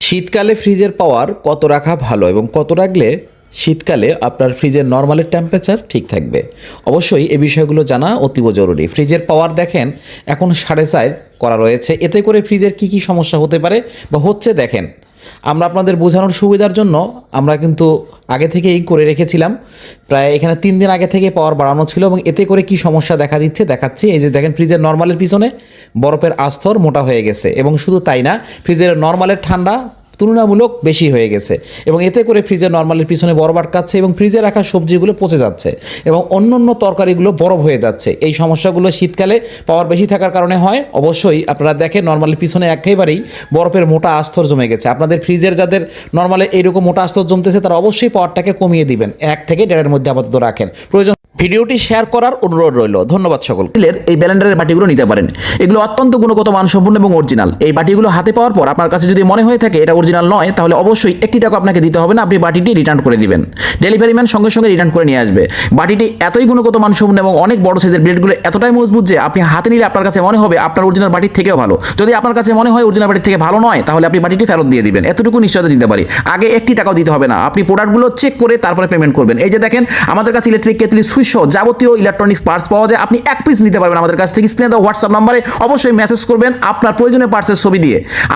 শীতকালে ফ্রিজের পাওয়ার কত রাখা ভালো এবং কত রাখলে শীতকালে আপনার ফ্রিজের নর্মালের টেম্পারেচার ঠিক থাকবে? অবশ্যই এই বিষয়গুলো জানা অতীব জরুরি। ফ্রিজের পাওয়ার দেখেন, এখন সাড়ে চার করা রয়েছে। এতে করে ফ্রিজের কি কি সমস্যা হতে পারে বা হচ্ছে দেখেন। আমরা আপনাদের বোঝানোর সুবিধার জন্য আমরা কিন্তু আগে থেকেই করে রেখেছিলাম। প্রায় এখানে তিন দিন আগে থেকে পাওয়ার বাড়ানো ছিল এবং এতে করে কি সমস্যা দেখা দিচ্ছে দেখাচ্ছি। এই যে দেখেন, ফ্রিজের নর্মালের পিছনে বরফের আস্তর মোটা হয়ে গেছে এবং শুধু তাই না, ফ্রিজের নর্মালের ঠান্ডা তুলনামূলক বেশি হয়ে গেছে। এবং এতে করে ফ্রিজের নর্মালের পিছনে বরফ আটকাচ্ছে এবং ফ্রিজে রাখা সবজিগুলো পচে যাচ্ছে এবং অন্য অন্য তরকারিগুলো বরফ হয়ে যাচ্ছে। এই সমস্যাগুলো শীতকালে পাওয়ার বেশি থাকার কারণে হয়। অবশ্যই আপনারা দেখেন নর্মালের পিছনে একেবারেই বরফের মোটা আস্তর জমে গেছে। আপনাদের ফ্রিজের যাদের নর্মালে এইরকম মোটা আস্তর জমতেছে, তারা অবশ্যই পাওয়ারটাকে কমিয়ে দিবেন। এক থেকে দেড়ের মধ্যে আপাতত রাখেন। প্রয়োজন ভিডিওটি শেয়ার করার অনুরোধ রইল। ধন্যবাদ সকল স্টিলের এই ব্যালেন্ডারের বাটিগুলো নিতে পারেন। এগুলো অত্যন্ত গুণগত, মানসম্পন্ন এবং অরিজিনাল এই বাটিগুলো হাতে পাওয়ার পর আপনার কাছে যদি মনে হয়ে থাকে এটা অরিজিনাল নয়, তাহলে অবশ্যই একটি টাকা আপনাকে দিতে হবে না, আপনি বাটিটি রিটার্ন করে দিবেন। ডেলিভারি ম্যান সঙ্গে সঙ্গে রিটার্ন করে নিয়ে আসবে। বাটিটি এতই গুণগত, মানসম্পন্ন এবং অনেক বড় সাইজের ব্লেডগুলো এতটাই মজবুত যে আপনি হাতে নিলে আপনার কাছে মনে হবে আপনার অরিজিনাল বাটির থেকেও ভালো। যদি আপনার কাছে মনে হয় অরিজিনাল বাটির থেকে ভালো নয়, তাহলে আপনি বাটিটি ফেরত দিয়ে দিবেন। এতটুকু নিশ্চয়তা দিতে পারি। আগে একটি টাকাও দিতে হবে না। আপনি প্রোডাক্টগুলো চেক করে তারপরে পেমেন্ট করবেন। এই যে দেখেন, আমাদের কাছে ইলেকট্রিক কেতলি সুইচ সহ যাবতীয় ইলেকট্রনিক্স পার্টস পাওয়া যায়। আপনি এক পিস নিতে পারবেন আমাদের কাছ থেকে। স্ক্রিনে হোয়াটসঅ্যাপ নাম্বারে অবশ্যই মেসেজ করবেন। আপনার প্রয়োজনীয় পার্টসের ছবি দিয়ে।